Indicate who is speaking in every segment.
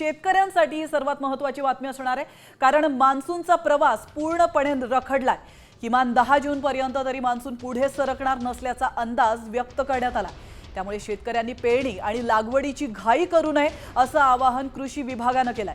Speaker 1: शेतकऱ्यांसाठी ही सर्वात महत्वाची बातमी असणार आहे. कारण मान्सूनचा प्रवास पूर्णपणे रखडलाय. किमान दहा जून पर्यंत तरी मान्सून पुढे सरकणार नसल्याचा अंदाज व्यक्त करण्यात आला. त्यामुळे शेतकऱ्यांनी पेरणी आणि लागवडीची घाई करू नये असं आवाहन कृषी विभागानं केलंय.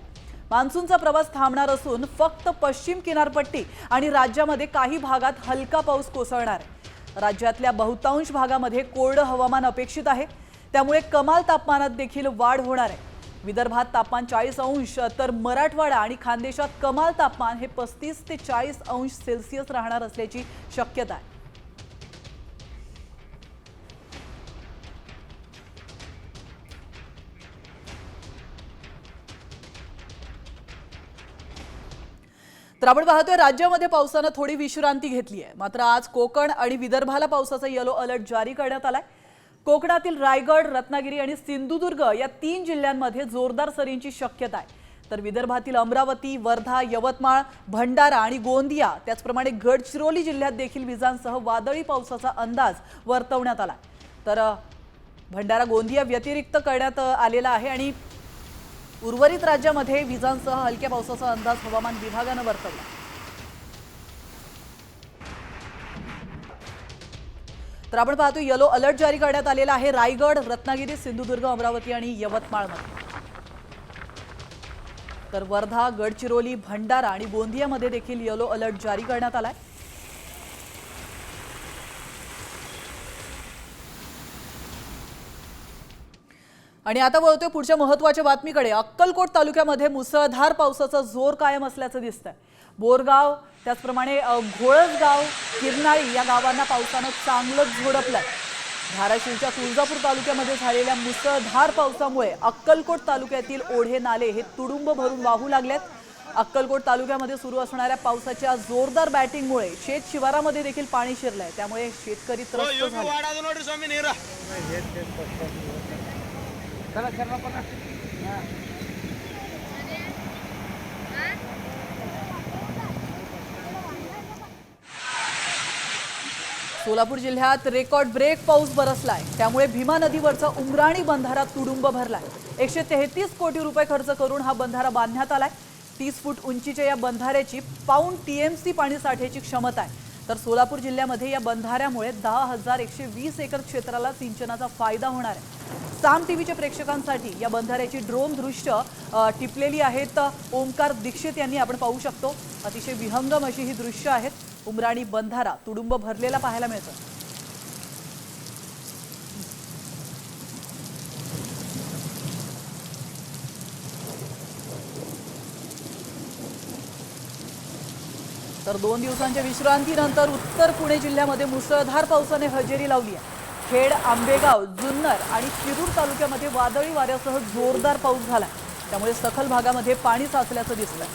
Speaker 1: मान्सूनचा प्रवास थांबणार असून फक्त पश्चिम किनारपट्टी आणि राज्यामध्ये काही भागात हलका पाऊस कोसळणार आहे. राज्यातल्या बहुतांश भागामध्ये कोरडं हवामान अपेक्षित आहे. त्यामुळे कमाल तापमानात देखील वाढ होणार आहे. विदर्भात तापमान चाळीस अंश तर मराठवाडा आणि खानदेशात कमाल तापमान हे पस्तीस ते चाळीस अंश सेल्सिअस राहणार असल्याची शक्यता आहे. तर आपण पाहतोय राज्यामध्ये पावसानं थोडी विश्रांती घेतली आहे. मात्र आज कोकण आणि विदर्भाला पावसाचा येलो अलर्ट जारी करण्यात आलाय. कोकणातील रायगड रत्नागिरी आणि सिंधुदुर्ग या तीन जिल्ह्यांमध्ये जोरदार सरींची शक्यता आहे. तर विदर्भातील अमरावती वर्धा यवतमाळ भंडारा आणि गोंदिया त्याचप्रमाणे गडचिरोली जिल्ह्यात देखील विजांसह वादळी पावसाचा अंदाज वर्तवण्यात आला तर भंडारा गोंदिया व्यतिरिक्त करण्यात आलेला आहे आणि उर्वरित राज्यामध्ये विजांसह हलक्या पावसाचा अंदाज हवामान विभागानं वर्तवला तर आपण पाहतो येलो अलर्ट जारी करण्यात आलेला आहे. रायगड रत्नागिरी सिंधुदुर्ग अमरावती आणि यवतमाळमध्ये. तर वर्धा गडचिरोली भंडारा आणि गोंदियामध्ये देखील येलो अलर्ट जारी करण्यात आलाय. आणि आता वळतोय पुढच्या महत्त्वाच्या बातमीकडे. अक्कलकोट तालुक्यामध्ये मुसळधार पावसाचा जोर कायम असल्याचं दिसतंय. बोरगाव त्याचप्रमाणे घोळसगाव किरनाळी या गावांना पावसानं चांगलंच झोडपलंय. धाराशिवच्या तुळजापूर तालुक्यामध्ये झालेल्या मुसळधार पावसामुळे अक्कलकोट तालुक्यातील ओढे नाले हे तुडुंब भरून वाहू लागलेत. अक्कलकोट तालुक्यामध्ये सुरू असणाऱ्या पावसाच्या जोरदार बॅटिंगमुळे शेत शिवारामध्ये देखील पाणी शिरलंय. त्यामुळे शेतकरी त्रस्त झाले. सोलापूर जिल्ह्यात रेकॉर्ड ब्रेक पाऊस बरसलाय. त्यामुळे भीमा नदीवरचा उमराणी बंधारा तुडुंब भरलाय. एकशे तेहतीस कोटी रुपये खर्च करून हा बंधारा बांधण्यात आलाय. तीस फूट उंचीच्या या बंधाऱ्याची पाऊण टीएमसी पाणी साठ्याची क्षमता आहे. तर सोलापूर जिल्ह्यामध्ये या बंधाऱ्यामुळे दहा हजार एकशे वीस एकर क्षेत्राला सिंचनाचा फायदा होणार आहे. साम टीव्हीच्या प्रेक्षकांसाठी या बंधाऱ्याची ड्रोन दृश्य टिपलेली आहेत. ओंकार दीक्षित यांनी आपण पाहू शकतो. अतिशय विहंगम अशी ही दृश्य आहेत. उमराणी बंधारा तुडुंब भरलेला पाहायला मिळतं तर दोन दिवसांच्या विश्रांतीनंतर उत्तर पुणे जिल्ह्यामध्ये मुसळधार पावसाने हजेरी लावली आहे. खेड आंबेगाव जुन्नर आणि शिरूर तालुक्यामध्ये वादळी वाऱ्यासह जोरदार पाऊस झाला त्यामुळे सखल भागामध्ये पाणी साचल्याचं दिसलं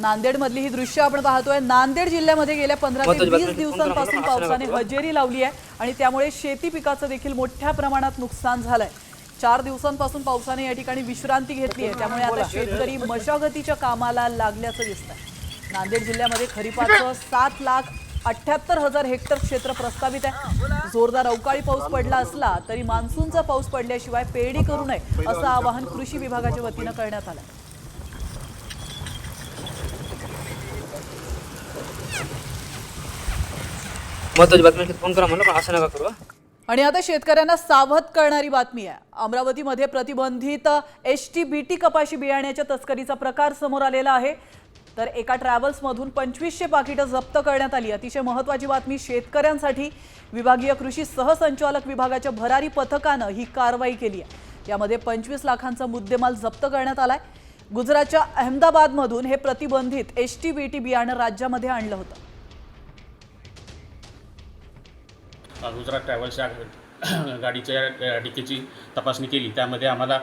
Speaker 1: तर नांदेड मधली ही दृश्य आपण पाहतोय. नांदेड जिल्ह्यामध्ये गेल्या पंधरा ते वीस दिवसांपासून पावसाने हजेरी लावली आहे आणि त्यामुळे शेती पिकाचं देखील मोठ्या प्रमाणात नुकसान झालंय. चार दिवसांपासून पावसाने या ठिकाणी विश्रांती घेतली आहे. त्यामुळे आता शेतकरी मशागतीच्या कामाला लागल्याचं दिसतंय. नांदेड जिल्ह्यामध्ये खरीपाचं सात लाख अठ्याहत्तर हजार हेक्टर क्षेत्र प्रस्तावित आहे. जोरदार अवकाळी पाऊस पडला असला तरी मान्सूनचा पाऊस पडल्याशिवाय पेरणी करू नये असं आवाहन कृषी विभागाच्या वतीनं करण्यात आलं
Speaker 2: महत्वाची बातमी फोन करा म्हणलं पण असं नका करू
Speaker 1: आणि आता शेतकऱ्यांना सावध करणारी बातमी आहे. अमरावतीमध्ये प्रतिबंधित एच टी बी टी कपाशी बियाण्याच्या तस्करीचा प्रकार समोर आलेला आहे. तर एका ट्रॅव्हल्समधून पंचवीसशे पाकिटं जप्त करण्यात आली. अतिशय महत्त्वाची बातमी शेतकऱ्यांसाठी विभागीय कृषी सहसंचालक विभागाच्या भरारी पथकानं ही कारवाई केली आहे. यामध्ये पंचवीस लाखांचा मुद्देमाल जप्त करण्यात आलाय. गुजरातच्या अहमदाबादमधून हे प्रतिबंधित एच टी बी टी बियाणं राज्यामध्ये आणलं होतं.
Speaker 3: गुजरात ट्रॅव्हल्सच्या गाडीच्या डिकीची तपासणी केली. त्यामध्ये आम्हाला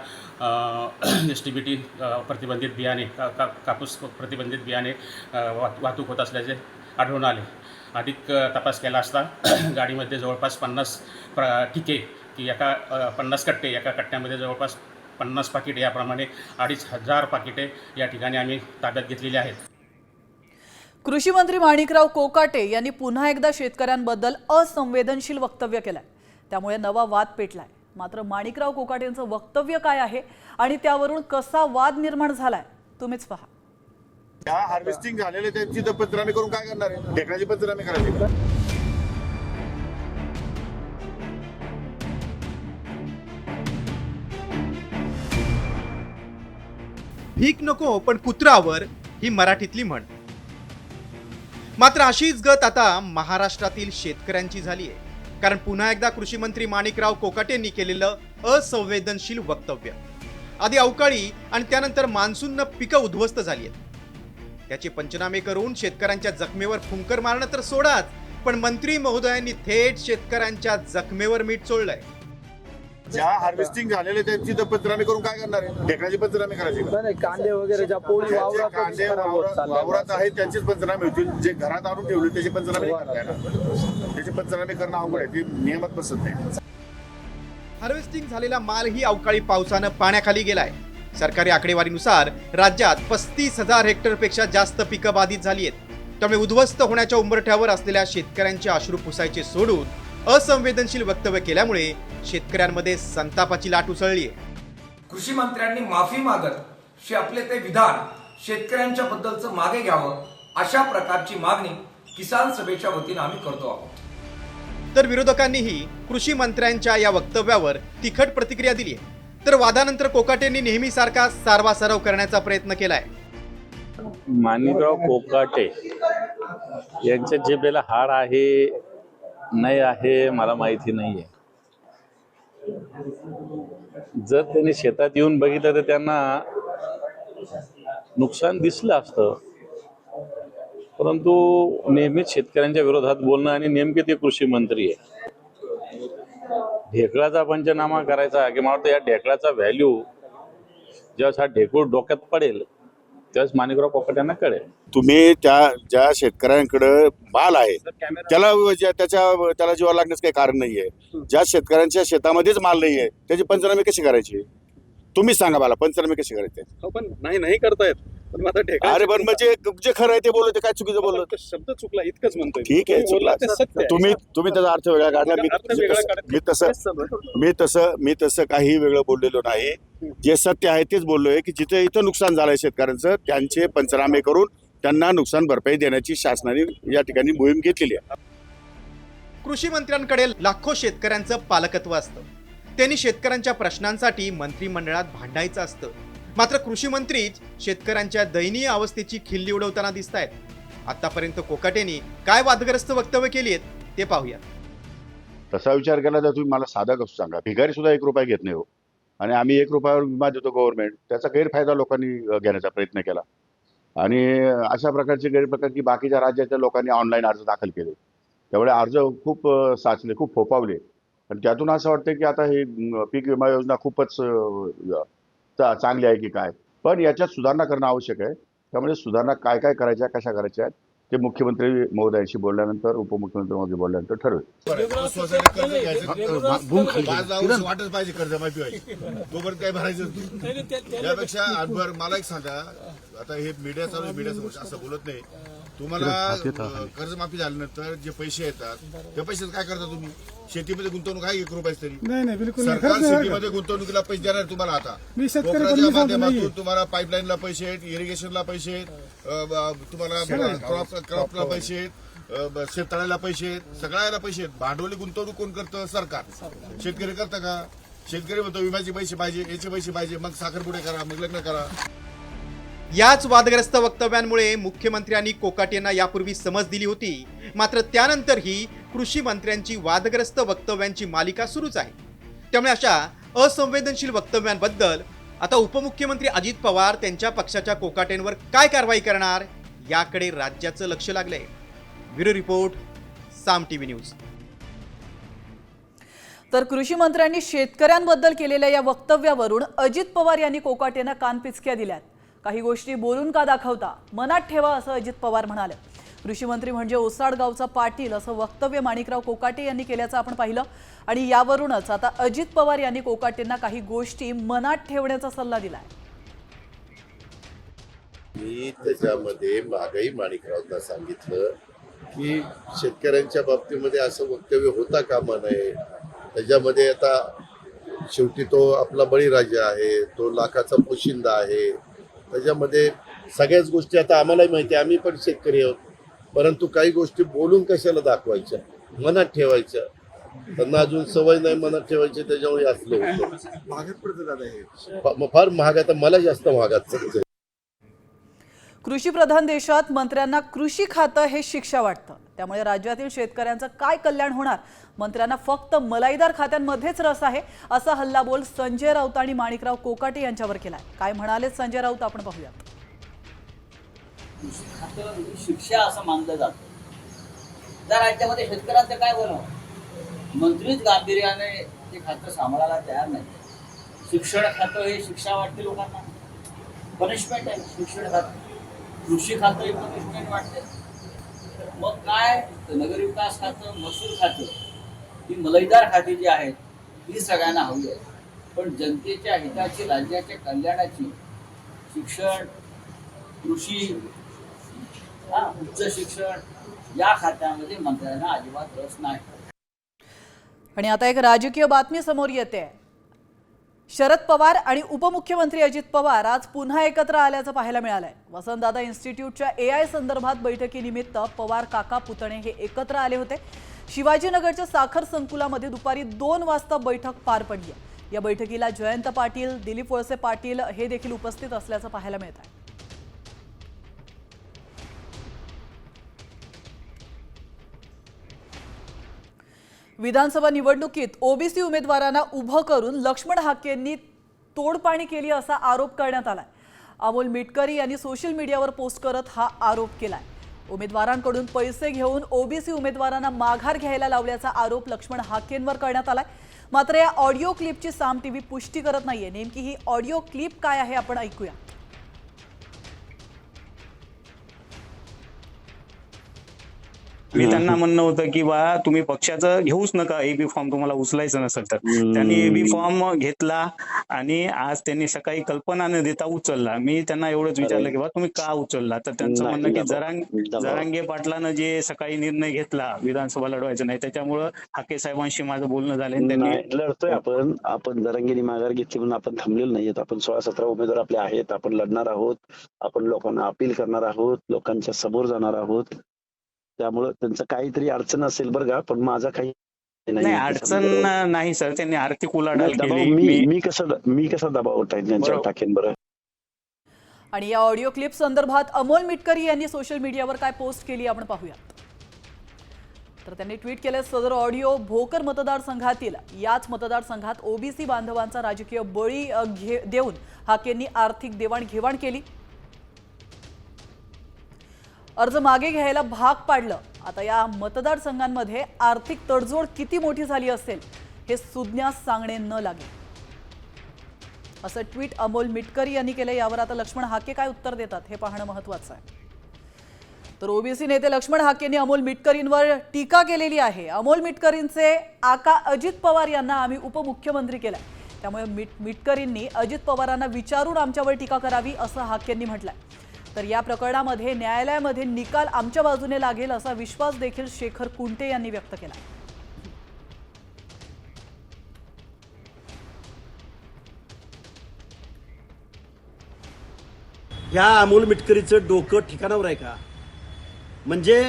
Speaker 3: एस टी बी टी प्रतिबंधित बियाणे का का कापूस प्रतिबंधित बियाणे वाहतूक होत असल्याचे आढळून आले. अधिक तपास केला असता गाडीमध्ये जवळपास पन्नास प्र ठिके की एका पन्नास कट्टे एका कट्ट्यामध्ये जवळपास पन्नास पाकिटे याप्रमाणे अडीच हजार पाकिटे या ठिकाणी आम्ही ताब्यात घेतलेली आहेत.
Speaker 1: कृषी मंत्री माणिकराव कोकाटे यांनी पुन्हा एकदा शेतकऱ्यांबद्दल असंवेदनशील वक्तव्य केलंय. त्यामुळे नवा वाद पेटलाय. मात्र माणिकराव कोकाटेंचं वक्तव्य काय आहे आणि त्यावरून कसा वाद निर्माण झालाय तुम्हीच पहा.
Speaker 4: हार्वेस्टिंग झालेले त्यांची तर पंचनामे करून काय करणार आहे? ढेकळाची पंचनामे करायची?
Speaker 5: भीक नको पण कुत्रावर ही मराठीतली म्हण. मात्र अशीच गत आता महाराष्ट्रातील शेतकऱ्यांची झाली आहे कारण पुन्हा एकदा कृषी मंत्री माणिकराव कोकाटेंनी केलेलं असंवेदनशील वक्तव्य. आधी अवकाळी आणि त्यानंतर मान्सूननं पिकं उद्ध्वस्त झाली आहेत त्याचे पंचनामे करून शेतकऱ्यांच्या जखमेवर फुंकर मारणं तर सोडाच पण मंत्री महोदयांनी थेट शेतकऱ्यांच्या जखमेवर मीठ चोळलंय.
Speaker 4: ज्या हार्वेस्टिंग झालेले त्यांची तर पंचनामे करून काय करणार आहे? ढेकळाची पंचनामे करायची का?
Speaker 6: नाही कांदे वगैरे ज्या पोळी
Speaker 4: ज्यांचे
Speaker 6: वावरातच
Speaker 4: कांदे
Speaker 6: खराब होत
Speaker 4: वावरात. वावरात आहेत त्यांचेच पंचनामे होतील. जे घरात आणून ठेवले त्याचे पंचनामे नाही करता येणार. त्याचे पंचनामे करणं अवघड आहे. ते नियमात बसत नाही.
Speaker 5: हार्वेस्टिंग झालेला मालही अवकाळी पावसानं पाण्याखाली गेलाय. सरकारी आकडेवारीनुसार राज्यात पस्तीस हजार हेक्टरपेक्षा जास्त पिकं बाधित झाली आहेत. त्यामुळे उद्ध्वस्त होण्याच्या उंबरठ्यावर असलेल्या शेतकऱ्यांचे अश्रू पुसायचे सोडून असंवेदनशील वक्तव्य केल्यामुळे शेतकऱ्यांमध्ये संतापाची लाट उसळली आहे.
Speaker 7: कृषी मंत्र्यांनी माफी मागत शे आपले ते विधान शेतकऱ्यांच्या बद्दलचं मागे घ्यावं अशा प्रकारची मागणी किसान सभेच्या वतीनं आम्ही करतो आहोत.
Speaker 5: तर विरोधकांनीही कृषी मंत्र्यांच्या या वक्तव्यावर तिखट प्रतिक्रिया दिली आहे. तर वादानंतर कोकाटेंनी नेहमीसारखा सारवासारव करण्याचा प्रयत्न केलाय.
Speaker 8: माणिकराव कोकाटे यांच्या जिभेला हाड आहे नाही आहे मला माहिती नाही आहे जर त्यांनी शेतात येऊन बघितलं तर त्यांना नुकसान दिसलं असतं. परंतु नेहमीच शेतकऱ्यांच्या विरोधात बोलणं आणि नेमके ते कृषी मंत्री आहे. ढेकळाचा पंचनामा करायचा की मला वाटतं या ढेकळाचा व्हॅल्यू जेव्हा हा ढेकूळ डोक्यात पडेल त्यावेळेस माणिकराव कोकाटे यांना कळेल.
Speaker 4: तुम्ही त्या ज्या शेतकऱ्यांकडे माल आहे त्याला ज्या- त्याच्या त्याला जीवा लागण्याचं काही कारण नाहीये. ज्या शेतकऱ्यांच्या शेतामध्येच माल नाहीये त्याची पंचनामे कशी करायची? तुम्हीच सांगा मला पंचनामे कशी करायचे?
Speaker 9: हो पण नाही नाही करतायत. पण
Speaker 4: अरे पण म्हणजे जे खरं आहे ते बोललो ते काय चुकीचं बोललो
Speaker 9: शब्द चुकला इतकंच म्हणतोय
Speaker 4: ठीक आहे
Speaker 9: तुम्ही बोलला
Speaker 4: चुकला.
Speaker 9: ते सत्य आहे.
Speaker 4: तुम्ही तुम्ही त्याचा अर्थ वेगळा काढला. मी
Speaker 9: अर्थ वेगळा
Speaker 4: तसं-
Speaker 9: काढत
Speaker 4: मी तसं. मी तसं मी तसं काही वेगळं बोललेलो नाही. जे सत्य आहे तेच बोललोय की जिथे इथं नुकसान झालंय शेतकऱ्यांचं त्यांचे पंचनामे करून त्यांना नुकसान भरपाई देण्याची शासनाने या ठिकाणी मोहीम घेतलेली आहे.
Speaker 5: कृषी मंत्र्यांकडे लाखो शेतकऱ्यांचं पालकत्व असतं. त्यांनी शेतकऱ्यांच्या प्रश्नांसाठी मंत्रिमंडळात भांडायचं असतं. मात्र कृषी मंत्रीच शेतकऱ्यांच्या दयनीय अवस्थेची खिल्ली उडवताना दिसत आहेत आतापर्यंत कोकाटेंनी काय वादग्रस्त वक्तव्य केली आहेत ते पाहूया
Speaker 4: तसा विचार केला तर तुम्ही मला साधा कसं सांगा? भिकारी सुद्धा एक रुपया घेत नाही हो. आणि आम्ही एक रुपयावर विमा देतो गव्हर्नमेंट त्याचा गैरफायदा लोकांनी घेण्याचा प्रयत्न केला. आणि अशा प्रकारचे गैरप्रकार की बाकीच्या राज्याच्या लोकांनी ऑनलाईन अर्ज दाखल केले. त्यामुळे अर्ज खूप साचले खूप फोपावले आणि त्यातून असं वाटतं की आता हे पीक विमा योजना खूपच चांगली आहे की काय? पण याच्यात सुधारणा करणं आवश्यक आहे. त्यामुळे सुधारणा काय काय करायच्या कशा करायच्या आहेत ते मुख्यमंत्री महोदयांशी बोलल्यानंतर उपमुख्यमंत्री महोदय बोलल्यानंतर ठरवेल. वाटत पाहिजे कर्ज माफी व्हायची. तोपर्यंत काय भरायचं त्यापेक्षा मला एक सांगा. आता हे मीडिया चालू मीडिया समोर असं बोलत नाही. तुम्हाला कर्जमाफी झाल्यानंतर जे पैसे येतात त्या पैशात काय करता तुम्ही? शेतीमध्ये गुंतवणूक आहे एक रुपयाच तरी.
Speaker 10: नाही नाही बिलकुल नाही.
Speaker 4: सरकार
Speaker 10: खरंच
Speaker 4: शेतीमध्ये गुंतवणुकीला पैसे देणार तुम्हाला आता.
Speaker 10: मी शेतकरी
Speaker 4: माध्यमातून. तुम्हाला पाईपलाईनला पैसे आहेत इरिगेशनला पैसे आहेत अ, ब- तुम्हाला क्रॉप क्रॉपला पैसे आहेत अ, ब- शेततळ्याला पैसे आहेत सगळ्याला पैसे आहेत. भांडवली गुंतवणूक कोण करतं? सरकार. शेतकरी करतं का? शेतकरी म्हणतो विम्याचे पैसे पाहिजे याचे पैसे पाहिजे. मग साखरपुडे करा मग लग्न करा.
Speaker 5: याच वादग्रस्त वक्तव्यांमुळे मुख्यमंत्र्यांनी कोकाटेंना यापूर्वी समज दिली होती. मात्र त्यानंतरही कृषी मंत्र्यांची वादग्रस्त वक्तव्यांची मालिका सुरूच आहे. त्यामुळे अशा असंवेदनशील वक्तव्यांबद्दल आता उपमुख्यमंत्री अजित पवार त्यांच्या पक्षाच्या कोकाटेंवर काय कारवाई करणार याकडे राज्याचं लक्ष लागलंय. Bureau report Saam TV news.
Speaker 1: तर कृषी मंत्र्यांनी शेतकऱ्यांबद्दल केलेल्या या वक्तव्यावरून अजित पवार यांनी कोकाटेंना कानपिचक्या दिल्यात. काही गोष्टी बोलून का दाखवता? मनात ठेवा असं अजित पवार म्हणाले. कृषी मंत्री म्हणजे ओसाड गावचा पाटील असं वक्तव्य माणिकराव कोकाटे यांनी केल्याचं आपण पाहिलं. आणि यावरूनच आता अजित पवार यांनी कोकाटेंना काही गोष्टी मनात ठेवण्याचा सल्ला दिलाय.
Speaker 6: मी त्याच्यामध्ये मागही माणिकरावना सांगितलं की शेतकऱ्यांच्या बाबतीमध्ये असं वक्तव्य होता कामा नये. त्याच्यामध्ये आता शेवटी तो आपला बळीराजा आहे तो लाखाचा पोशिंदा आहे. त्याच्यामध्ये सगळ्याच गोष्टी आता आम्हालाही माहिती आहे आम्ही पण शेतकरी आहोत. परंतु काही गोष्टी बोलून कशाला दाखवायच्या? मनात ठेवायच्या. त्यांना अजून सवय नाही मनात ठेवायची त्याच्यामुळे असलं होतं.
Speaker 9: हे
Speaker 6: फार महाग आता मला जास्त महागात सांगतोय
Speaker 1: कृषी प्रधान देशात मंत्र्यांना कृषी खातं हे शिक्षा वाटतं. त्यामुळे राज्यातील शेतकऱ्यांचं काय कल्याण होणार? मंत्र्यांना फक्त मलाईदार खात्यांमध्येच रस आहे असा हल्लाबोल संजय राऊत आणि माणिकराव कोकाटे यांच्यावर केलाय. काय म्हणाले संजय राऊत? आपण पाहूयात
Speaker 10: खातं शिक्षा असं मानलं जातं. त्या राज्यामध्ये शेतकऱ्यांचं काय बनव मंत्रीच गांभीर्याने ते खातं सांभाळायला तयार नाही. शिक्षण खातं हे शिक्षा वाटते लोकांना. पनिशमेंट आहे. शिक्षण खातं. कृषी खातं इन्व्हेस्टमेंट पनिशमेंट वाटते. मग काय? तर नगरविकास खातं महसूल खातं ही मलईदार खाती जी आहेत ही सगळ्यांना हवी आहे पण जनतेच्या हिताची राज्याच्या कल्याणाची शिक्षण कृषी उच्च शिक्षण या खात्यामध्ये मंत्र्यांना अजिबात रस नाही.
Speaker 1: आणि आता एक राजकीय बातमी समोर येते. शरद पवार आणि उपमुख्यमंत्री अजित पवार आज पुन्हा एकत्र आल्याचं पाहायला मिळालंय. वसंतदादा इन्स्टिट्यूटच्या ए आय संदर्भात बैठकीनिमित्त पवार काका पुतणे हे एकत्र आले होते. शिवाजीनगरच्या साखर संकुलामध्ये दुपारी दोन वाजता बैठक पार पडली. या बैठकीला जयंत पाटील दिलीप वळसे पाटील हे देखील उपस्थित असल्याचं पाहायला मिळत आहे. विधानसभा निवडणुकीत ओबीसी उमेदवारांना उभं करून लक्ष्मण हाकेंनी तोडपाणी केली असा आरोप करण्यात आलाय. अमोल मिटकरी यांनी सोशल मीडियावर पोस्ट करत हा आरोप केलाय. उमेदवारांकडून पैसे घेऊन ओबीसी उमेदवारांना माघार घ्यायला लावल्याचा आरोप लक्ष्मण हाकेंवर करण्यात आलाय. मात्र या ऑडिओ क्लिपची साम टीव्ही पुष्टी करत नाहीये. नेमकी ही ऑडिओ क्लिप काय आहे आपण ऐकूया.
Speaker 11: मी त्यांना म्हणणं होतं की बा तुम्ही पक्षाचं घेऊच नका. एबी फॉर्म तुम्हाला उचलायचं नसेल तर. त्यांनी एबी फॉर्म घेतला आणि आज त्यांनी सकाळी कल्पना न देता उचलला. मी त्यांना एवढंच विचारलं की बा तुम्ही का उचलला? तर त्यांचं म्हणणं की जरांग जरांगे पाटलानं जे सकाळी निर्णय घेतला विधानसभा लढवायचं नाही त्याच्यामुळं हाके साहेबांशी माझं बोलणं झालं त्यांनी
Speaker 12: लढतोय आपण. आपण जरांगीने माघार घेतली म्हणून आपण थांबलेलो नाहीयेत. आपण सोळा सतरा उमेदवार आपले आहेत. आपण लढणार आहोत. आपण लोकांना अपील करणार आहोत. लोकांच्या समोर जाणार आहोत. त्यामुळं त्यांचं काहीतरी अडचण असेल बरं का पण माझा काही
Speaker 11: नाही अडचण नाही सर त्यांनी आर्थिक उलाढाल
Speaker 12: मी
Speaker 11: मी
Speaker 12: मी कसं मी कसा दबाव त्यांच्यावर. टाकेन बरं.
Speaker 1: आणि या ऑडिओ क्लिप संदर्भात अमोल मिटकरी यांनी सोशल मीडियावर काय पोस्ट केली आपण पाहूयात. तर त्यांनी ट्विट केले सदर ऑडिओ भोकर मतदारसंघातील याच मतदारसंघात ओबीसी बांधवांचा राजकीय बळी घे देऊन हाकेंनी आर्थिक देवाणघेवाण केली. अर्ज मागे घ्यायला भाग पाडलं. आता या मतदारसंघांमध्ये आर्थिक तडजोड किती मोठी झाली असेल हे सुज्ञास सांगणे न लागेल असं ट्विट अमोल मिटकरी यांनी केलं यावर आता लक्ष्मण हाके काय उत्तर देतात हे पाहणं महत्वाचं आहे. तर ओबीसी नेते लक्ष्मण हाकेंनी अमोल मिटकरींवर टीका केलेली आहे. अमोल मिटकरींचे आका अजित पवार यांना आम्ही उपमुख्यमंत्री केलाय. त्यामुळे मिट मिटकरींनी अजित पवारांना विचारून आमच्यावर टीका करावी असं हाकेंनी म्हटलंय. तर या प्रकरणामध्ये न्यायालयामध्ये निकाल आमच्या बाजूने लागेल असा विश्वास देखील शेखर कुंटे यांनी व्यक्त केला.
Speaker 13: ह्या अमोल मिटकरीचं डोकं ठिकाणावर आहे का? म्हणजे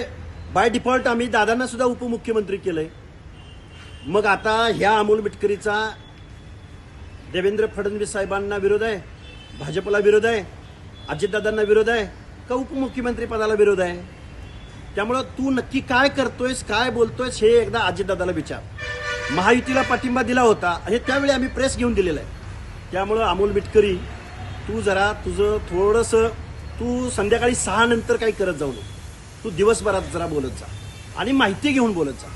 Speaker 13: बाय डिफॉल्ट आम्ही दादांना सुद्धा उपमुख्यमंत्री केलंय. मग आता ह्या अमोल मिटकरीचा देवेंद्र फडणवीस साहेबांना विरोध आहे भाजपला विरोध आहे अजितदादांना विरोध आहे का उपमुख्यमंत्री पदाला विरोध आहे? त्यामुळं तू नक्की काय करतोयस काय बोलतोयस हे एकदा अजितदादाला विचार. महायुतीला पाठिंबा दिला होता हे त्यावेळी आम्ही प्रेस घेऊन दिलेला आहे. त्यामुळं अमोल मिटकरी तू जरा तुझं थोडंसं तू संध्याकाळी सहा नंतर काही करत जाऊ नको. तू दिवसभरात जरा बोलत जा आणि माहिती घेऊन बोलत जा.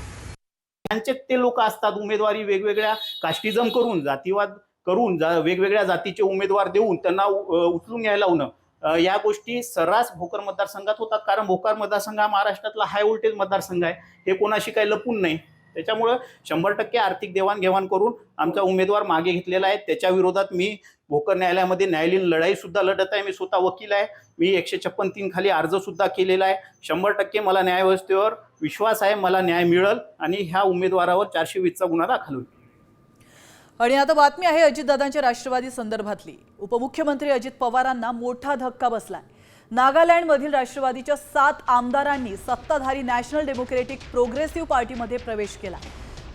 Speaker 14: त्यांचे ते लोक असतात उमेदवारी वेगवेगळ्या कास्टिझम करून जातीवाद करून जा वेगवेगळ्या जातीचे उमेदवार देऊन त्यांना उचलून घ्यायला लावणं. या गोष्टी सर्रास भोकर मतदारसंघात होतात. कारण भोकर मतदारसंघ हा महाराष्ट्रातला हाय व्होल्टेज मतदारसंघ आहे. हे कोणाशी काही लपून नाही. त्याच्यामुळं शंभर टक्के आर्थिक देवाणघेवाण करून आमचा उमेदवार मागे घेतलेला आहे. त्याच्या विरोधात मी भोकर न्यायालयामध्ये न्यायालयीन लढाईसुद्धा लढत आहे. मी स्वतः वकील आहे. मी एकशे छप्पन तीन खाली अर्जसुद्धा केलेला आहे. शंभर टक्के मला न्यायव्यवस्थेवर विश्वास आहे. मला न्याय मिळेल आणि ह्या उमेदवारावर चारशे वीसचा गुन्हा दाखल होईल.
Speaker 1: आणि आता बातमी आहे अजितदादांच्या राष्ट्रवादी संदर्भातली. उपमुख्यमंत्री अजित पवारांना मोठा धक्का बसलाय. नागालँडमधील राष्ट्रवादीच्या सात आमदारांनी सत्ताधारी नॅशनल डेमोक्रेटिक प्रोग्रेसिव्ह पार्टीमध्ये प्रवेश केला.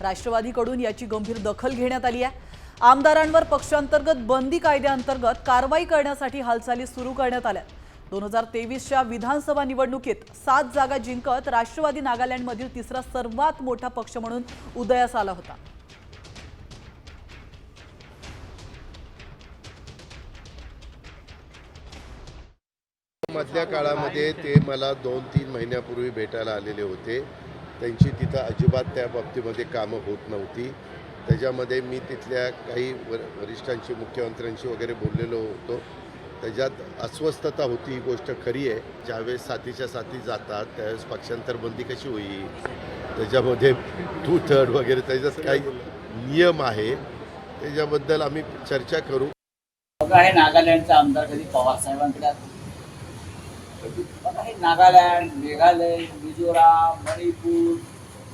Speaker 1: राष्ट्रवादीकडून याची गंभीर दखल घेण्यात आली आहे. आमदारांवर पक्षांतर्गत बंदी कायद्याअंतर्गत कारवाई करण्यासाठी हालचाली सुरू करण्यात आल्या. दोन हजार तेवीसच्या विधानसभा निवडणुकीत सात जागा जिंकत राष्ट्रवादी नागालँडमधील तिसरा सर्वात मोठा पक्ष म्हणून उदयास आला होता.
Speaker 6: मधल्या काळामध्ये ते मला दोन तीन महिन्यापूर्वी भेटायला आलेले होते. त्यांची तिथं अजिबात त्या बाबतीमध्ये कामं होत नव्हती. त्याच्यामध्ये मी तिथल्या काही वर वरिष्ठांशी मुख्यमंत्र्यांशी वगैरे बोललेलो होतो. त्याच्यात अस्वस्थता होती ही गोष्ट खरी आहे. ज्यावेळेस साथीच्या साथी जातात त्यावेळेस पक्षांतर बंदी कशी होईल? त्याच्यामध्ये टू थर्ड वगैरे त्याच्यात काही नियम आहे. त्याच्याबद्दल आम्ही चर्चा करू.
Speaker 10: बघा हे नागालँडचा आमदार कधी पवार साहेबांकडे बघा हे नागालँड मेघालय मिझोराम मणिपूर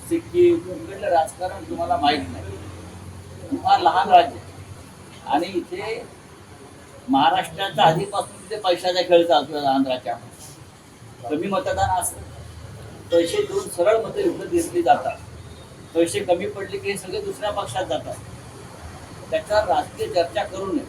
Speaker 10: सिक्कीम इकडलं राजकारण तुम्हाला माहीत नाही. फार लहान राज्य आणि इथे महाराष्ट्राच्या आधीपासून तिथे पैशाचा खेळ चालतो आंध्राच्या कमी मतदान असतं. पैसे देऊन सरळ मतं विकत घेतली जातात. पैसे कमी पडले की हे सगळे दुसऱ्या पक्षात जातात. त्याच्यावर राजकीय चर्चा करू नये.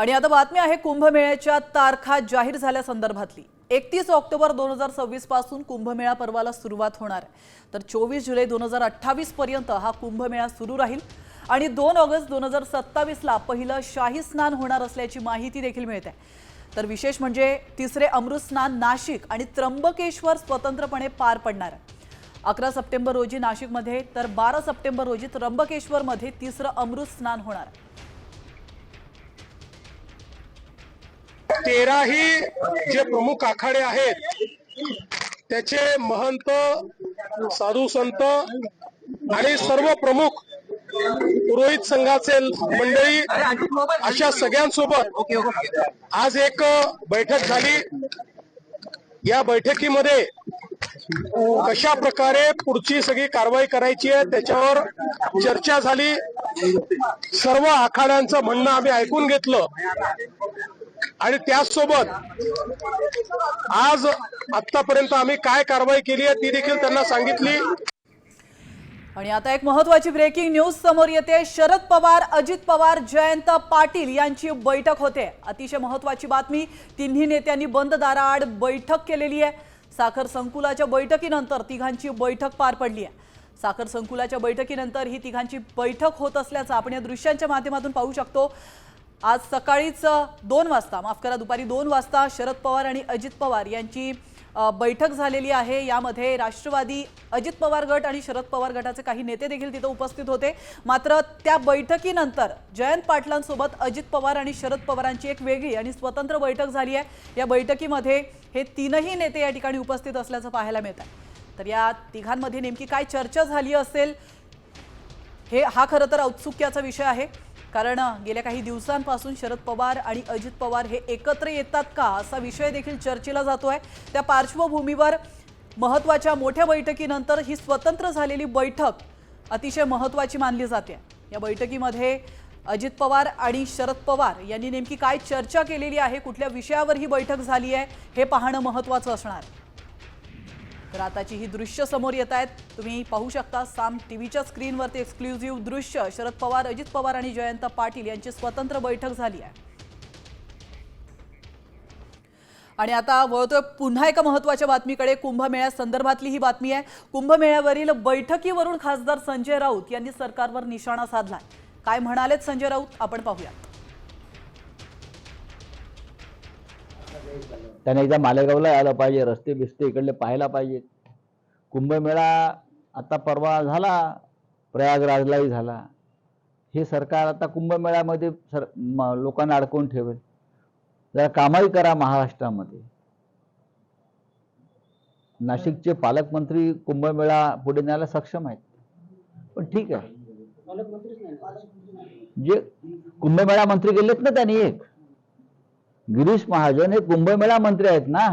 Speaker 1: आणि आता बातमी आहे कुंभमेळ्याच्या तारखा जाहीर झाल्या संदर्भातली. एकतीस ऑक्टोबर दोन हजार सव्वीसपासून कुंभमेळा पर्वाला सुरुवात होणार आहे. तर चोवीस जुलै दोन हजार अठ्ठावीस पर्यंत हा कुंभमेळा सुरू राहील आणि दोन ऑगस्ट दोन हजार सत्तावीसला पहिलं शाही स्नान होणार असल्याची माहिती देखील मिळते तर विशेष म्हणजे तिसरे अमृत स्नान नाशिक आणि त्र्यंबकेश्वर स्वतंत्रपणे पार पडणार आहे. अकरा सप्टेंबर रोजी नाशिकमध्ये तर बारा सप्टेंबर रोजी त्र्यंबकेश्वरमध्ये तिसरं अमृत स्नान होणार आहे.
Speaker 15: तेराही जे प्रमुख आखाडे आहेत त्याचे महंत साधू संत आणि सर्व प्रमुख पुरोहित संघाचे मंडळी अशा सगळ्यांसोबत आज एक बैठक झाली. या बैठकीमध्ये कशा प्रकारे पुढची सगळी कारवाई करायची आहे त्याच्यावर चर्चा झाली. सर्व आखाड्यांचं म्हणणं आम्ही ऐकून घेतलं. आणि त्याचसोबत आज आतापर्यंत आम्ही काय कारवाई केली आहे ती देखील त्यांना सांगितली.
Speaker 1: आणि आता एक महत्वाची ब्रेकिंग न्यूज समोर येते. शरद पवार अजित पवार जयंत पाटील यांची बैठक होते. अतिशय महत्वाची बातमी तिन्ही नेत्यांनी बंद दाराआड बैठक केलेली आहे. साखर संकुलाच्या बैठकीनंतर तिघांची बैठक पार पडली आहे. साखर संकुलाच्या बैठकीनंतर ही तिघांची बैठक होत असल्याचं आपण या दृश्यांच्या माध्यमातून पाहू शकतो. आज सकाळीच दोन वाजता माफ करा दुपारी दोन वाजता शरद पवार आणि अजित पवार यांची बैठक झालेली आहे. यामध्ये राष्ट्रवादी अजित पवार गट आणि शरद पवार गटाचे काही नेते देखील तिथं उपस्थित होते. मात्र त्या बैठकीनंतर जयंत पाटलांसोबत अजित पवार आणि शरद पवारांची एक वेगळी आणि स्वतंत्र बैठक झाली आहे. या बैठकीमध्ये हे तीनही नेते या ठिकाणी उपस्थित असल्याचं पाहायला मिळत आहे तर या तिघांमध्ये नेमकी काय चर्चा झाली असेल हे हा खरं तर औत्सुक्याचा विषय आहे. कारण गेल्या काही दिवसांपासून शरद पवार आणि अजित पवार हे एकत्र येतात का असा विषय देखील चर्चेला जातो आहे त्या पार्श्वभूमीवर महत्त्वाच्या मोठ्या बैठकीनंतर ही स्वतंत्र झालेली बैठक अतिशय महत्वाची मानली जाते. या बैठकीमध्ये अजित पवार आणि शरद पवार यांनी नेमकी काय चर्चा केलेली आहे कुठल्या विषयावर ही बैठक झाली आहे हे पाहणं महत्वाचं असणार. आहे तर आताची ही दृश्य समोर येत आहेत. तुम्ही पाहू शकता साम टीव्हीच्या स्क्रीनवरती एक्सक्लुझिव्ह दृश्य. शरद पवार अजित पवार आणि जयंत पाटील यांची स्वतंत्र बैठक झाली आहे. आणि आता वळतोय पुन्हा एका महत्त्वाच्या बातमीकडे. कुंभमेळ्या संदर्भातली ही बातमी आहे. कुंभमेळ्यावरील बैठकीवरून खासदार संजय राऊत यांनी सरकारवर निशाणा साधलाय. काय म्हणालेत संजय राऊत? आपण पाहूया
Speaker 16: त्याने एकदा मालेगावला यायला पाहिजे रस्ते बिस्ते इकडले पाहायला पाहिजेत कुंभमेळा आता परवा झाला प्रयागराजलाही झाला. हे सरकार आता कुंभमेळ्यामध्ये सर लोकांना अडकवून ठेवेल. जरा कामही करा महाराष्ट्रामध्ये. नाशिकचे पालकमंत्री कुंभमेळा पुढे न्यायला सक्षम आहेत. पण ठीक आहे. जे कुंभमेळा मंत्री गेलेत ना त्यांनी एक. गिरीश महाजन हे कुंभमेळा मंत्री आहेत ना?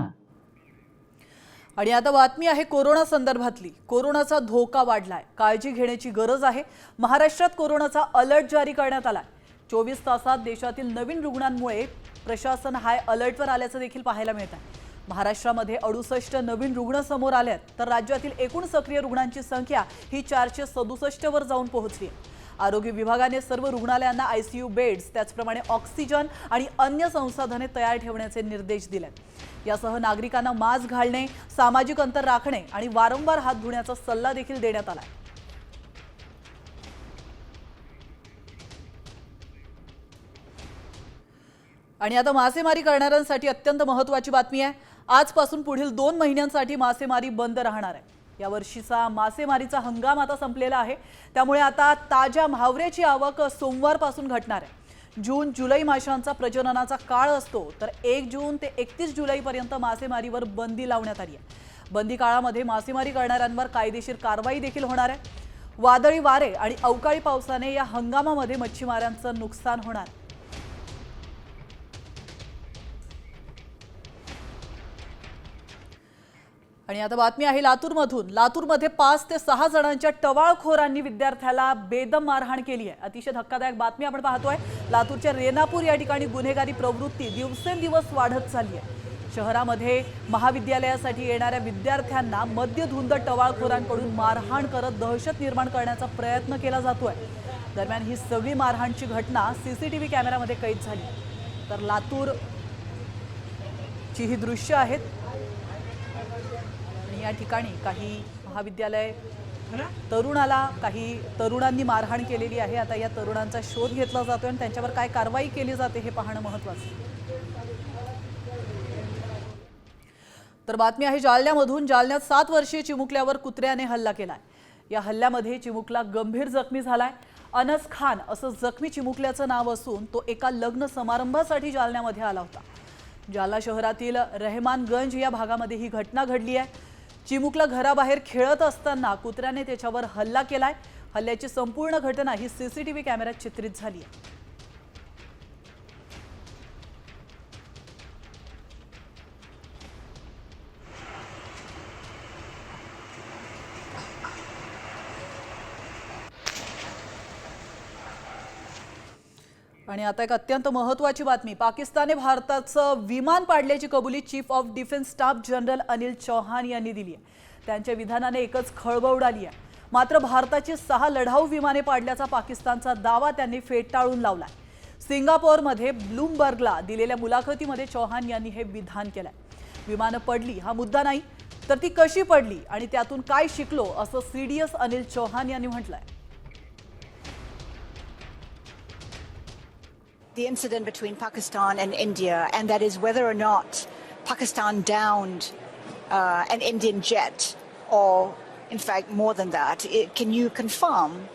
Speaker 1: आणि आता बातमी आहे कोरोना संदर्भातली. कोरोनाचा धोका वाढलाय. काळजी घेण्याची गरज आहे. महाराष्ट्रात कोरोनाचा अलर्ट जारी करण्यात आलाय. चोवीस तासात देशातील नवीन रुग्णांमुळे प्रशासन हाय अलर्टवर आल्याचं देखील पाहायला मिळत आहे महाराष्ट्रामध्ये अडुसष्ट नवीन रुग्ण समोर आल्यात तर राज्यातील एकूण सक्रिय रुग्णांची संख्या ही चारशे सदुसष्टवर जाऊन पोहोचली आहे. आरोग्य विभागाने सर्व रुग्णालयांना आयसीयू बेड्स त्याचप्रमाणे ऑक्सिजन आणि अन्य संसाधने तयार ठेवण्याचे निर्देश दिलेत. यासह नागरिकांना मास्क घालणे सामाजिक अंतर राखणे आणि वारंवार हात धुण्याचा सल्ला देखील देण्यात आला आणि आता मासेमारी करणाऱ्यांसाठी अत्यंत महत्त्वाची बातमी आहे. आजपासून पुढील दोन महिन्यांसाठी मासेमारी बंद राहणार आहे. यावर्षीचा मासेमारीचा हंगाम आता संपलेला आहे. त्यामुळे आता ताज्या म्हावऱ्याची आवक सोमवारपासून घटणार आहे. जून जुलै माशांचा प्रजननाचा काळ असतो तर एक जून ते एकतीस जुलैपर्यंत मासेमारीवर बंदी लावण्यात आली आहे. बंदी काळामध्ये मासेमारी करणाऱ्यांवर कायदेशीर कारवाई देखील होणार आहे. वादळी वारे आणि अवकाळी पावसाने या हंगामामध्ये मच्छीमारांचं नुकसान होणार आणि आता बातमी आहे लातूरमधून. लातूरमध्ये पाच ते सहा जणांच्या टवाळखोरांनी विद्यार्थ्याला बेदम मारहाण केली आहे. अतिशय धक्कादायक बातमी आपण पाहतोय. लातूरच्या रेनापूर या ठिकाणी गुन्हेगारी प्रवृत्ती दिवसेंदिवस वाढत चालली आहे. शहरामध्ये महाविद्यालयासाठी येणाऱ्या विद्यार्थ्यांना मद्यधुंद टवाळखोरांकडून मारहाण करत दहशत निर्माण करण्याचा प्रयत्न केला जातोय. दरम्यान ही सगळी मारहाणची घटना सीसीटीव्ही कॅमेऱ्यामध्ये कैद झाली. तर लातूर ची ही दृश्य आहेत. या ठिकाणी काही महाविद्यालय तरुणाला काही तरुणांनी मारहाण केलेली आहे. आता या तरुणांचा शोध घेतला जातो आणि त्यांच्यावर काय कारवाई केली जाते हे पाहणं महत्वाचं आहे. तर बातमी आहे जालन्यामधून. जालन्यात सात वर्षीय चिमुकल्यावर कुत्र्याने हल्ला केलाय. या हल्ल्यामध्ये चिमुकला गंभीर जखमी झालाय. अनस खान असं जखमी चिमुकल्याचं नाव असून तो एका लग्न समारंभासाठी जालन्यामध्ये आला होता. जालना शहरातील रहमानगंज या भागामध्ये ही घटना घडली आहे. चिमुकला घराबाहेर खेळत असताना कुत्र्याने त्याच्यावर हल्ला केलाय. हल्ल्याची संपूर्ण घटना ही सीसीटीव्ही कॅमेऱ्यात चित्रित झाली आहे. आणि आता एक अत्यंत महत्वाची बातमी. पाकिस्तानने भारताचं विमान पाडल्याची कबुली chief of defence staff general Anil Chauhan यांनी दिली आहे. त्यांच्या विधानाने एकच खळबळ उडाली आहे. मात्र भारताची सहा लढाऊ विमाने पाडल्याचा पाकिस्तानचा दावा त्यांनी फेटाळून लावलाय. सिंगापोरमध्ये ब्लूमबर्गला दिलेल्या मुलाखतीमध्ये चौहान यांनी हे विधान केलंय. विमानं पडली हा मुद्दा नाही तर ती कशी पडली आणि त्यातून काय शिकलो असं सीडीएस अनिल चौहान यांनी म्हटलंय.
Speaker 17: The incident between Pakistan and India, and that is whether or not Pakistan downed uh, an Indian jet, or in fact more than that. It, can you confirm?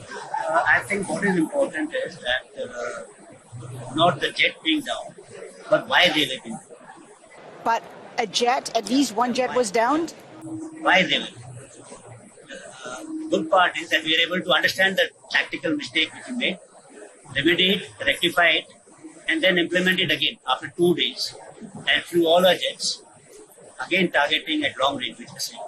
Speaker 10: Uh, I think what is important is that uh, not the jet being down, but why they were being
Speaker 17: But a jet, at least one jet was downed.
Speaker 10: why they were. Uh, good part is that we are able to understand the tactical mistake which we made, remedy it, rectify it, and then implement it again after two days and through all our jets, again targeting at long range, saying.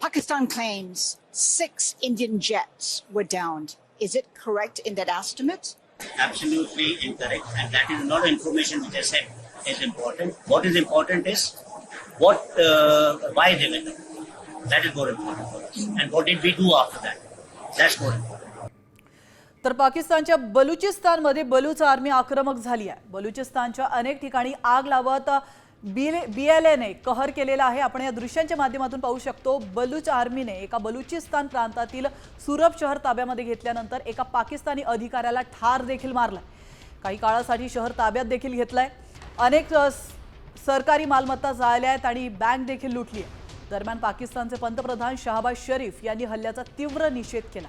Speaker 17: Pakistan claims six Indian jets were downed. Is it correct in that estimate?
Speaker 10: absolutely incorrect, and that is not information which I said is important. What is important is what, uh, why they were done. That is more important for us. And what did we do after that? That's more important.
Speaker 1: तर पाकिस्तानच्या बलुचिस्तानमध्ये Baloch army आक्रमक झाली आहे. बलुचिस्तानच्या अनेक ठिकाणी आग लावत बी L एने कहर केलेला आहे. आपण या दृश्यांच्या माध्यमातून पाहू शकतो बलूच आर्मीने एका बलुचिस्तान प्रांतातील सुरब शहर ताब्यामध्ये घेतल्यानंतर एका पाकिस्तानी अधिकाऱ्याला ठार देखील मारला काही काळासाठी शहर ताब्यात देखील घेतलंय. अनेक सरकारी मालमत्ता जाळल्या आहेत आणि बँक देखील लुटली आहे. दरम्यान पाकिस्तानचे पंतप्रधान शहाबाज शरीफ यांनी हल्ल्याचा तीव्र निषेध केला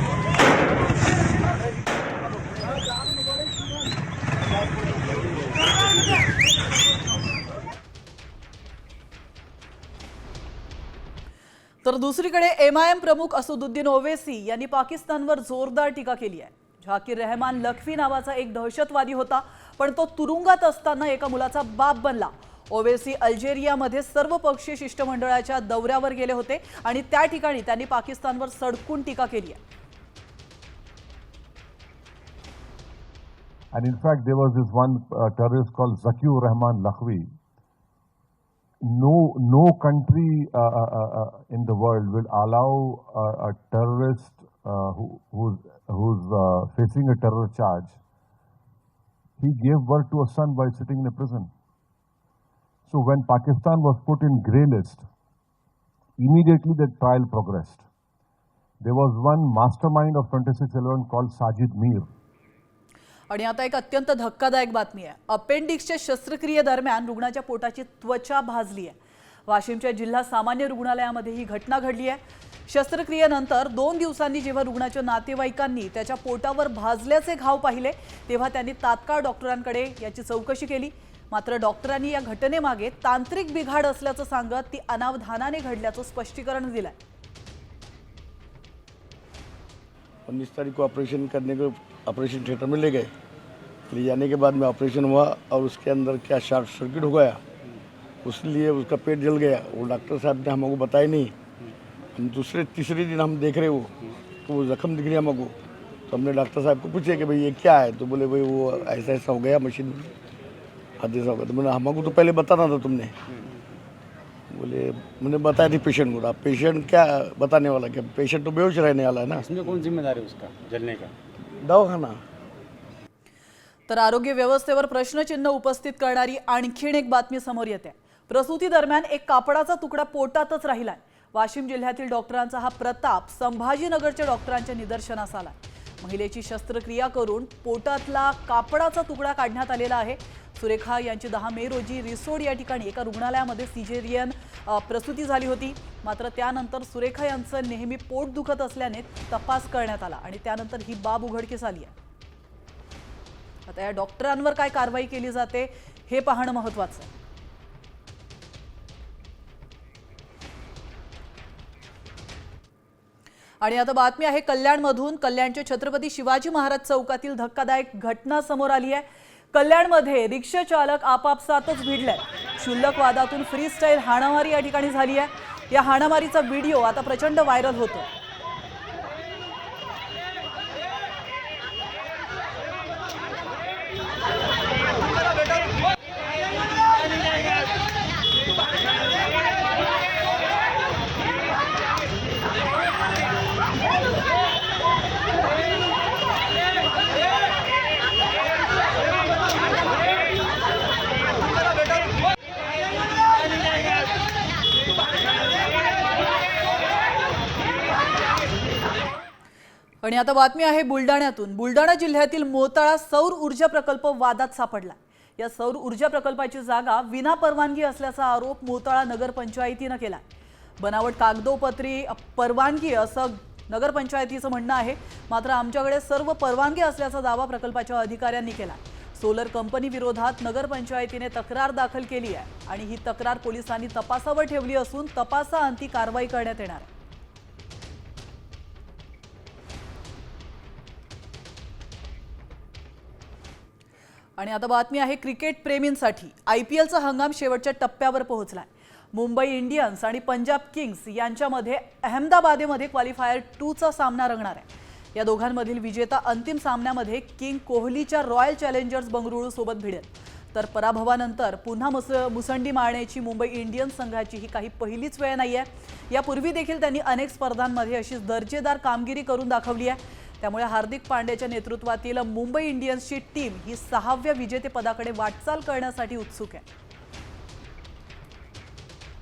Speaker 1: तर दुसरीकडे एम आय एम प्रमुख असुद्दीन ओवेसी यांनी पाकिस्तानवर जोरदार टीका केली आहे झाकीर रहमान लखवी नावाचा एक दहशतवादी होता पण तो तुरुंगात असताना एका मुलाचा बाप बनला ओवेसी अल्जेरियामध्ये सर्व पक्षीय शिष्टमंडळाच्या दौऱ्यावर गेले होते आणि त्या ठिकाणी त्यांनी पाकिस्तानवर सडकून टीका केली आहे
Speaker 18: And in fact, there was this one uh, terrorist called Zakiur Rahman Lakhvi. No, no country uh, uh, uh, uh, in the world will allow uh, a terrorist uh, who, who's, who's facing a terror charge. He gave birth to a son while sitting in a prison. So when Pakistan was put in grey list, immediately the trial progressed. There was one mastermind of 2611 called Sajid Mir.
Speaker 1: आणि आता एक अत्यंत धक्कादायक बातमी आहे. अपेंडिक्सच्या शस्त्रक्रियेदरम्यान रुग्णाच्या पोटाची त्वचा भाजली आहे. वाशिमच्या जिल्हा सामान्य रुग्णालयामध्ये ही घटना घडली आहे. शस्त्रक्रियेनंतर दोन दिवसांनी जेव्हा रुग्णाच्या नातेवाईकांनी त्याच्या पोटावर भाजल्याचे घाव पाहिले तेव्हा त्यांनी तात्काळ डॉक्टरांकडे याची चौकशी केली. मात्र डॉक्टरांनी या घटनेमागे तांत्रिक बिघाड असल्याचं सांगत ती अनावधानाने घडल्याचं स्पष्टीकरण दिलंय.
Speaker 19: उन्नीस तारीख को ऑपरेशन करने ऑपरेशन थिएटर में ले गए। ले जाने के बाद में ऑपरेशन हुआ और उसके अंदर क्या शॉर्ट सर्किट हो गया, उसलिए उसका पेट जल गया। वो डॉक्टर साहब ने हमको बताया नहीं। हम दूसरे, तीसरे दिन हम देख रहे वो तो वो जख्म दिख रही हमको। तो हमने डॉक्टर साहब को पूछे कि भाई ये क्या है? तो बोले, भाई वो ऐसा ऐसा हो गया मशीन में। ऐसा हो गया। तो मैंने हमको तो पहले बताना था तुमने। बोले, मैंने बताया थी पेशेंट को। अब पेशेंट क्या बताने वाला क्या पेशेंट तो बेहोश रहने वाला है ना?
Speaker 3: इसमें कौन जिम्मेदार उसका, जलने का?
Speaker 19: दवाखाना.
Speaker 1: तर आरोग्य व्यवस्थेवर प्रश्नचिन्ह उपस्थित करणारी आणखीन एक बातमी समोर येते. प्रसूती दरम्यान एक कापडाचा तुकडा पोटातच राहिलाय. वाशिम जिल्ह्यातील डॉक्टरांचा हा प्रताप संभाजीनगरच्या डॉक्टरांच्या निदर्शनास आला महिलेची शस्त्रक्रिया करून पोटातला कापडाचा तुकडा काढण्यात आलेला आहे. सुरेखा यांची दहा मे रोजी रिसोड या ठिकाणी एका रुग्णालयामध्ये सिजेरियन प्रसूती झाली होती. मात्र त्यानंतर सुरेखा यांचं नेहमी पोट दुखत असल्याने तपास करण्यात आला आणि त्यानंतर ही बाब उघडकीस आली आहे. आता या डॉक्टरांवर काय कारवाई केली जाते हे पाहणं महत्वाचं आहे. आणि आता बातमी आहे कल्याणमधून कल्याणच्या छत्रपती शिवाजी महाराज चौकातील धक्कादायक घटना समोर आली आहे. कल्याणमध्ये रिक्षाचालक आपापसातच भिडलाय. क्षुल्लक वादातून फ्री स्टाईल हाणामारी या ठिकाणी झाली आहे. या हाणामारीचा व्हिडिओ आता प्रचंड व्हायरल होतो आणि आता बातमी आहे बुलढाण्यातून. बुलढाणा जिल्ह्यातील मोताळा सौर ऊर्जा प्रकल्प वादात सापडला. या सौर ऊर्जा प्रकल्पाची जागा विना परवानगी असल्याचा आरोप मोताळा नगरपंचायतीनं केला. बनावट कागदोपत्री परवानगी असं नगरपंचायतीचं म्हणणं आहे. मात्र आमच्याकडे सर्व परवानगी असल्याचा दावा प्रकल्पाच्या अधिकाऱ्यांनी केला. सोलर कंपनी विरोधात नगरपंचायतीने तक्रार दाखल केली आहे आणि ही तक्रार पोलिसांनी तपासावर ठेवली असून तपासाअंती कारवाई करण्यात येणार. आहे आणि आता बातमी आहे क्रिकेट प्रेमींसाठी. आय पी एलचा हंगाम शेवटच्या टप्प्यावर पोहोचलाय. मुंबई इंडियन्स आणि पंजाब किंग्स यांच्यामध्ये अहमदाबादेमध्ये क्वालिफायर टूचा सामना रंगणार आहे. या दोघांमधील विजेता अंतिम सामन्यामध्ये किंग कोहलीच्या रॉयल चॅलेंजर्स बंगळुरूसोबत भिडेल. तर पराभवानंतर पुन्हा मुस मुसंडी मारण्याची मुंबई इंडियन्स संघाची ही काही पहिलीच वेळ नाही आहे यापूर्वी देखील त्यांनी अनेक स्पर्धांमध्ये अशी दर्जेदार कामगिरी करून दाखवली आहे. त्यामुळे हार्दिक पांड्याच्या नेतृत्वातील मुंबई इंडियन्सची टीम ही सहाव्या विजेतेपदाकडे वाटचाल करण्यासाठी उत्सुक आहे.